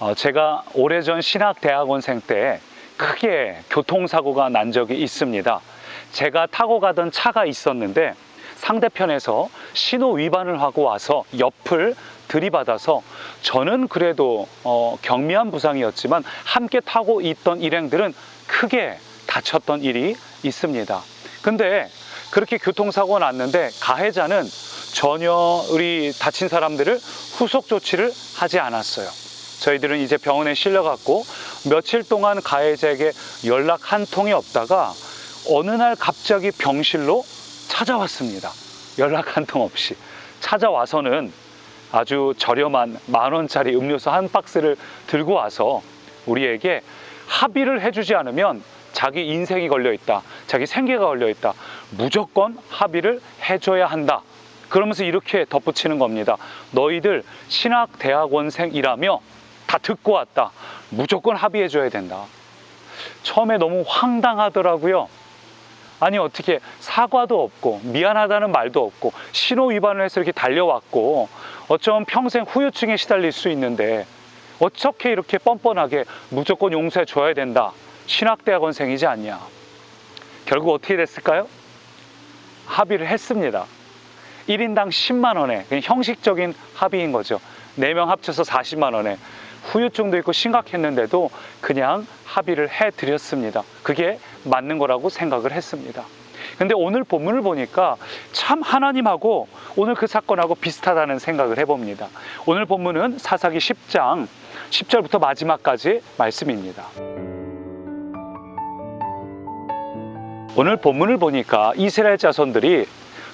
어, 제가 오래전 신학대학원생 때 크게 교통사고가 난 적이 있습니다. 제가 타고 가던 차가 있었는데 상대편에서 신호 위반을 하고 와서 옆을 들이받아서 저는 그래도 어, 경미한 부상이었지만 함께 타고 있던 일행들은 크게 다쳤던 일이 있습니다. 근데 그렇게 교통사고가 났는데 가해자는 전혀 우리 다친 사람들을 후속 조치를 하지 않았어요. 저희들은 이제 병원에 실려갔고 며칠 동안 가해자에게 연락 한 통이 없다가 어느 날 갑자기 병실로 찾아왔습니다. 연락 한 통 없이 찾아와서는 아주 저렴한 만 원짜리 음료수 한 박스를 들고 와서 우리에게 합의를 해주지 않으면 자기 인생이 걸려 있다. 자기 생계가 걸려 있다. 무조건 합의를 해줘야 한다. 그러면서 이렇게 덧붙이는 겁니다. 너희들 신학대학원생이라며 다 듣고 왔다. 무조건 합의해줘야 된다. 처음에 너무 황당하더라고요. 아니 어떻게 사과도 없고 미안하다는 말도 없고 신호 위반을 해서 이렇게 달려왔고 어쩌면 평생 후유증에 시달릴 수 있는데 어떻게 이렇게 뻔뻔하게 무조건 용서해 줘야 된다. 신학대학원생이지 않냐. 결국 어떻게 됐을까요? 합의를 했습니다. 1인당 10만 원에 형식적인 합의인 거죠. 4명 합쳐서 40만 원에 후유증도 있고 심각했는데도 그냥 합의를 해 드렸습니다. 그게 맞는 거라고 생각을 했습니다. 근데 오늘 본문을 보니까 참 하나님하고 오늘 그 사건하고 비슷하다는 생각을 해봅니다. 오늘 본문은 사사기 10장 10절부터 마지막까지 말씀입니다. 오늘 본문을 보니까 이스라엘 자손들이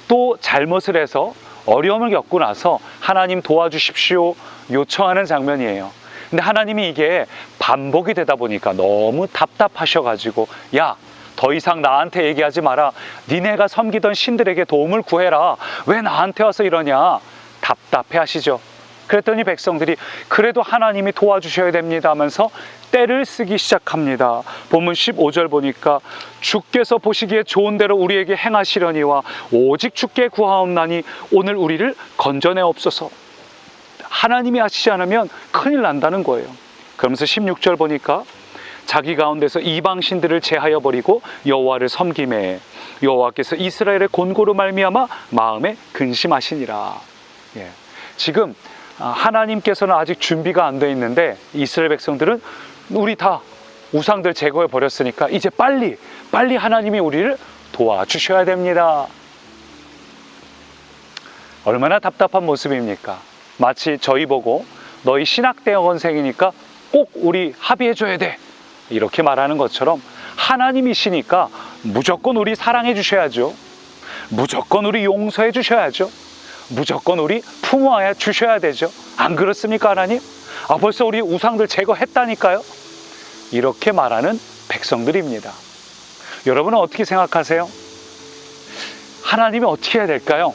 또 잘못을 해서 어려움을 겪고 나서 하나님 도와주십시오 요청하는 장면이에요. 근데 하나님이 이게 반복이 되다 보니까 너무 답답하셔가지고 야, 더 이상 나한테 얘기하지 마라. 니네가 섬기던 신들에게 도움을 구해라. 왜 나한테 와서 이러냐? 답답해 하시죠. 그랬더니 백성들이 그래도 하나님이 도와주셔야 됩니다 하면서 때를 쓰기 시작합니다. 본문 15절 보니까 주께서 보시기에 좋은 대로 우리에게 행하시려니와 오직 주께 구하옵나니 오늘 우리를 건져내 없소서. 하나님이 하시지 않으면 큰일 난다는 거예요. 그러면서 16절 보니까 자기 가운데서 이방 신들을 제하여 버리고 여호와를 섬김에 여호와께서 이스라엘의 곤고로 말미암아 마음에 근심하시니라. 예. 지금 아, 하나님께서는 아직 준비가 안 돼 있는데 이스라엘 백성들은 우리 다 우상들 제거해 버렸으니까 이제 빨리 빨리 하나님이 우리를 도와주셔야 됩니다. 얼마나 답답한 모습입니까? 마치 저희 보고 너희 신학대학원생이니까 꼭 우리 합의해 줘야 돼. 이렇게 말하는 것처럼 하나님이시니까 무조건 우리 사랑해 주셔야죠. 무조건 우리 용서해 주셔야죠. 무조건 우리 품어야 주셔야 되죠. 안 그렇습니까, 하나님? 아, 벌써 우리 우상들 제거했다니까요? 이렇게 말하는 백성들입니다. 여러분은 어떻게 생각하세요? 하나님이 어떻게 해야 될까요?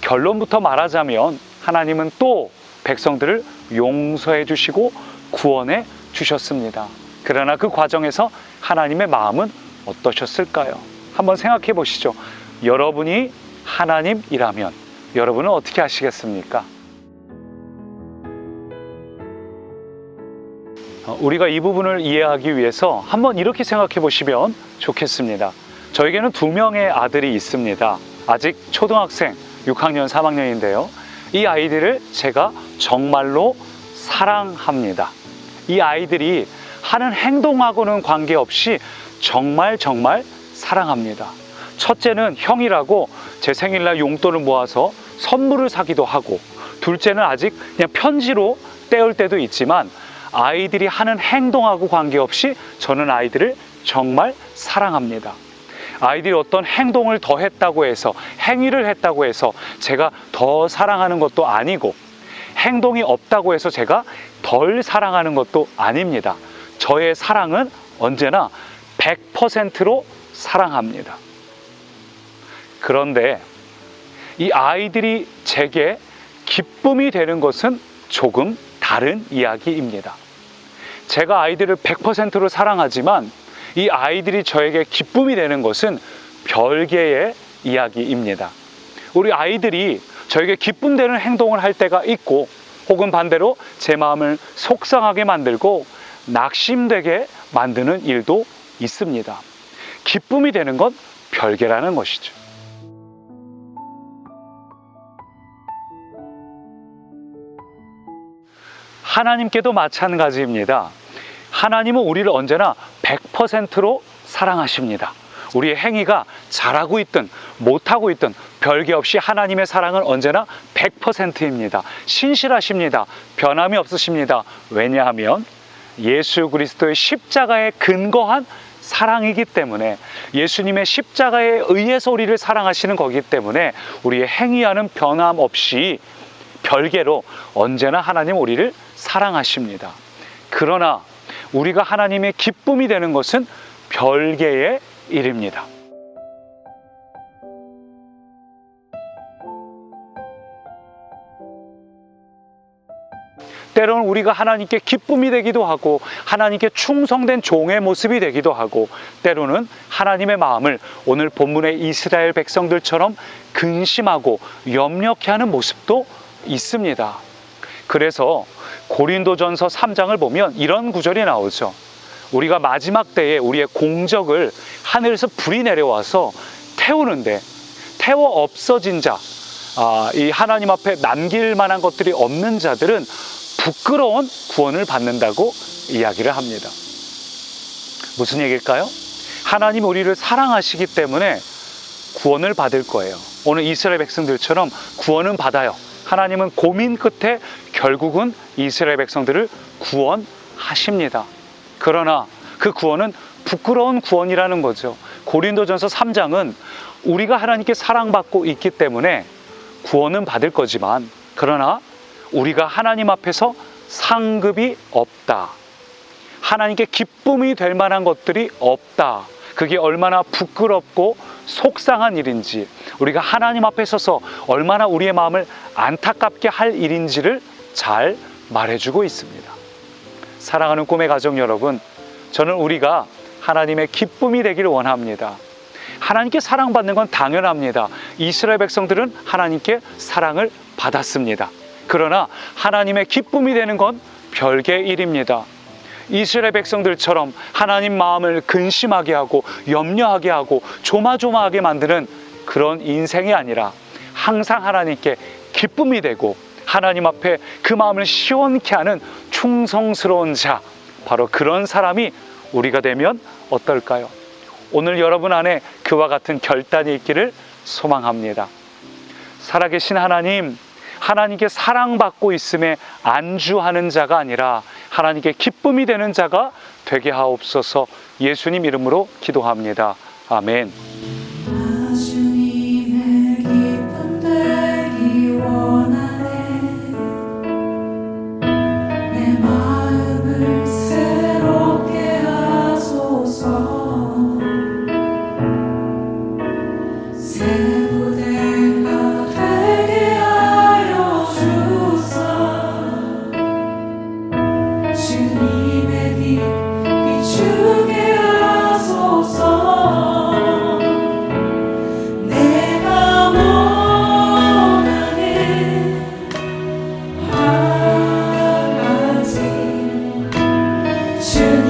결론부터 말하자면 하나님은 또 백성들을 용서해 주시고 구원해 주셨습니다. 그러나 그 과정에서 하나님의 마음은 어떠셨을까요? 한번 생각해 보시죠. 여러분이 하나님이라면 여러분은 어떻게 하시겠습니까? 어, 우리가 이 부분을 이해하기 위해서 한번 이렇게 생각해 보시면 좋겠습니다. 저에게는 두 명의 아들이 있습니다. 아직 초등학생 6학년, 3학년인데요. 이 아이들을 제가 정말로 사랑합니다. 이 아이들이 하는 행동하고는 관계없이 정말 정말 사랑합니다. 첫째는 형이라고 제 생일날 용돈을 모아서 선물을 사기도 하고, 둘째는 아직 그냥 편지로 때울 때도 있지만, 아이들이 하는 행동하고 관계없이 저는 아이들을 정말 사랑합니다. 아이들이 어떤 행동을 더 했다고 해서, 행위를 했다고 해서 제가 더 사랑하는 것도 아니고, 행동이 없다고 해서 제가 덜 사랑하는 것도 아닙니다. 저의 사랑은 언제나 100%로 사랑합니다. 그런데 이 아이들이 제게 기쁨이 되는 것은 조금 다른 이야기입니다. 제가 아이들을 100%로 사랑하지만 이 아이들이 저에게 기쁨이 되는 것은 별개의 이야기입니다. 우리 아이들이 저에게 기쁨 되는 행동을 할 때가 있고 혹은 반대로 제 마음을 속상하게 만들고 낙심되게 만드는 일도 있습니다. 기쁨이 되는 건 별개라는 것이죠. 하나님께도 마찬가지입니다. 하나님은 우리를 언제나 100%로 사랑하십니다. 우리의 행위가 잘하고 있든 못하고 있든 별개 없이 하나님의 사랑은 언제나 100%입니다. 신실하십니다. 변함이 없으십니다. 왜냐하면 예수 그리스도의 십자가에 근거한 사랑이기 때문에 예수님의 십자가에 의해서 우리를 사랑하시는 거기 때문에 우리의 행위와는 변함 없이 별개로 언제나 하나님 우리를 사랑하십니다. 그러나 우리가 하나님의 기쁨이 되는 것은 별개의 일입니다. 때로는 우리가 하나님께 기쁨이 되기도 하고 하나님께 충성된 종의 모습이 되기도 하고 때로는 하나님의 마음을 오늘 본문의 이스라엘 백성들처럼 근심하고 염려케 하는 모습도 있습니다. 그래서 고린도전서 3장을 보면 이런 구절이 나오죠. 우리가 마지막 때에 우리의 공적을 하늘에서 불이 내려와서 태우는데 태워 없어진 자, 아, 이 하나님 앞에 남길 만한 것들이 없는 자들은 부끄러운 구원을 받는다고 이야기를 합니다. 무슨 얘기일까요? 하나님 우리를 사랑하시기 때문에 구원을 받을 거예요. 오늘 이스라엘 백성들처럼 구원은 받아요. 하나님은 고민 끝에 결국은 이스라엘 백성들을 구원하십니다. 그러나 그 구원은 부끄러운 구원이라는 거죠. 고린도전서 3장은 우리가 하나님께 사랑받고 있기 때문에 구원은 받을 거지만 그러나 우리가 하나님 앞에서 상급이 없다. 하나님께 기쁨이 될 만한 것들이 없다. 그게 얼마나 부끄럽고 속상한 일인지, 우리가 하나님 앞에 서서 얼마나 우리의 마음을 안타깝게 할 일인지를 잘 말해주고 있습니다. 사랑하는 꿈의 가족 여러분, 저는 우리가 하나님의 기쁨이 되기를 원합니다. 하나님께 사랑받는 건 당연합니다. 이스라엘 백성들은 하나님께 사랑을 받았습니다. 그러나 하나님의 기쁨이 되는 건 별개의 일입니다. 이스라엘 백성들처럼 하나님 마음을 근심하게 하고 염려하게 하고 조마조마하게 만드는 그런 인생이 아니라 항상 하나님께 기쁨이 되고 하나님 앞에 그 마음을 시원케 하는 충성스러운 자 바로 그런 사람이 우리가 되면 어떨까요? 오늘 여러분 안에 그와 같은 결단이 있기를 소망합니다. 살아계신 하나님, 하나님께 사랑받고 있음에 안주하는 자가 아니라 하나님께 기쁨이 되는 자가 되게 하옵소서 예수님 이름으로 기도합니다. 아멘. 주